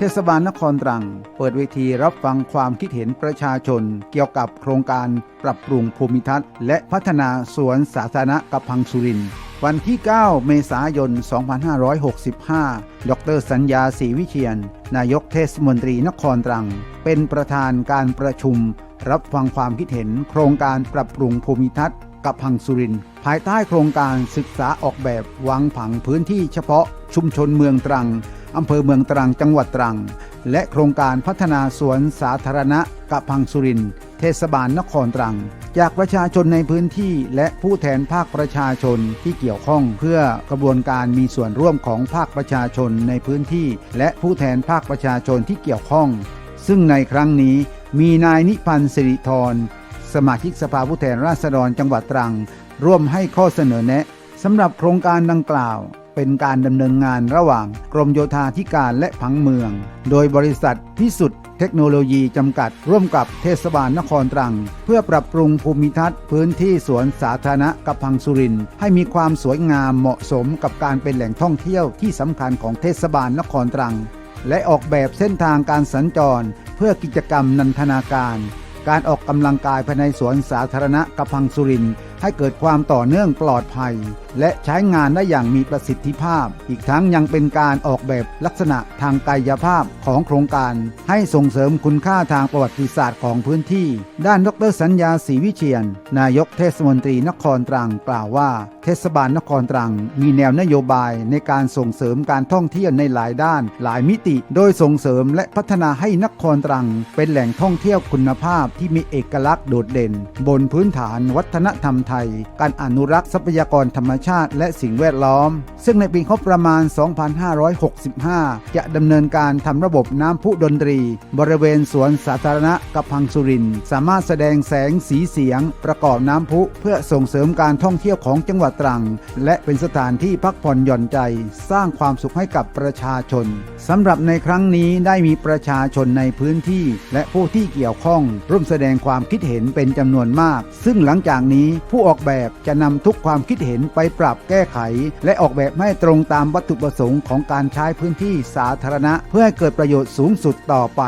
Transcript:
เทศบาลนครตรัง เปิดเวทีรับฟังความคิดเห็นประชาชน เกี่ยวกับโครงการปรับปรุงภูมิทัศน์ และพัฒนาสวนสาธารณะกระพังสุรินวันที่ 9 เมษายน 2565 ดรสัญญาศรีวิเชียน นายกเทศมนตรีนครตรัง เป็นประธานการประชุม รับฟังความคิดเห็น โครงการปรับปรุงภูมิทัศน์กับพังสุริน ภายใต้โครงการศึกษาออกแบบวางผังพื้นที่เฉพาะชุมชนเมืองตรัง อำเภอเมืองตรังจังหวัดตรัง และโครงการพัฒนาสวนสาธารณะกะพังสุรินเทศบาลนครตรัง จากประชาชนในพื้นที่และผู้แทนภาคประชาชนที่เกี่ยวข้องเพื่อกระบวนการมีส่วนร่วมของภาคประชาชนในพื้นที่ และผู้แทนภาคประชาชนที่เกี่ยวข้อง ซึ่งในครั้งนี้มีนายนิพันธ์สิริธรสมาชิกสภาผู้แทนราษฎรจังหวัดตรัง ร่วมให้ข้อเสนอแนะสำหรับโครงการดังกล่าว เป็นการดำเนินงานระหว่างกรมโยธาธิการและผังเมือง โดยบริษัทพิสุทธิ์เทคโนโลยีจำกัด ร่วมกับเทศบาลนครตรัง เพื่อปรับปรุงภูมิทัศน์พื้นที่สวนสาธารณะกับพังสุรินให้มีความสวยงามเหมาะสมกับการเป็นแหล่งท่องเที่ยวที่สำคัญของเทศบาลนครตรัง และออกแบบเส้นทางการสัญจร เพื่อกิจกรรมนันทนาการ การออกกำลังกายภายในสวนสาธารณะกระพังสุรินทร์ ให้เกิดความต่อเนื่องปลอดภัย และใช้งานได้อย่างมีประสิทธิภาพ อีกทั้งยังเป็นการออกแบบลักษณะทางกายภาพของโครงการ ให้ส่งเสริมคุณค่าทางประวัติศาสตร์ของพื้นที่ ด้านดรสัญญาศรีวิเชียน นายกเทศมนตรีนครตรังกล่าวว่า เทศบาลนครตรัง มีแนวนโยบายในการส่งเสริมการท่องเที่ยวในหลายด้าน หลายมิติ โดยส่งเสริมและพัฒนาให้นครตรัง เป็นแหล่งท่องเที่ยวคุณภาพที่มีเอกลักษณ์โดดเด่น บนพื้นฐานวัฒนธรรมไทย การอนุรักษ์ทรัพยากรธรรมชาติและสิ่งแวดล้อม ซึ่งในปีงบประมาณ 2565 จะดำเนินการทำระบบน้ำพุดนตรี บริเวณสวนสาธารณะกับพังสุริน สามารถแสดงแสงสีเสียง ประกอบน้ำพุเพื่อส่งเสริมการท่องเที่ยวของจังหวัดตรัง และเป็นสถานที่พักผ่อนหย่อนใจ สร้างความสุขให้กับประชาชนสำหรับในครั้งนี้ได้มีประชาชนในพื้นที่ และผู้ที่เกี่ยวข้อง ร่วมแสดงความคิดเห็นเป็นจำนวนมาก ซึ่งหลังจากนี้ผู้ออกแบบจะนำทุกความคิดเห็นไปปรับแก้ไข และออกแบบให้ตรงตามวัตถุประสงค์ของการใช้พื้นที่สาธารณะ เพื่อให้เกิดประโยชน์สูงสุดต่อไป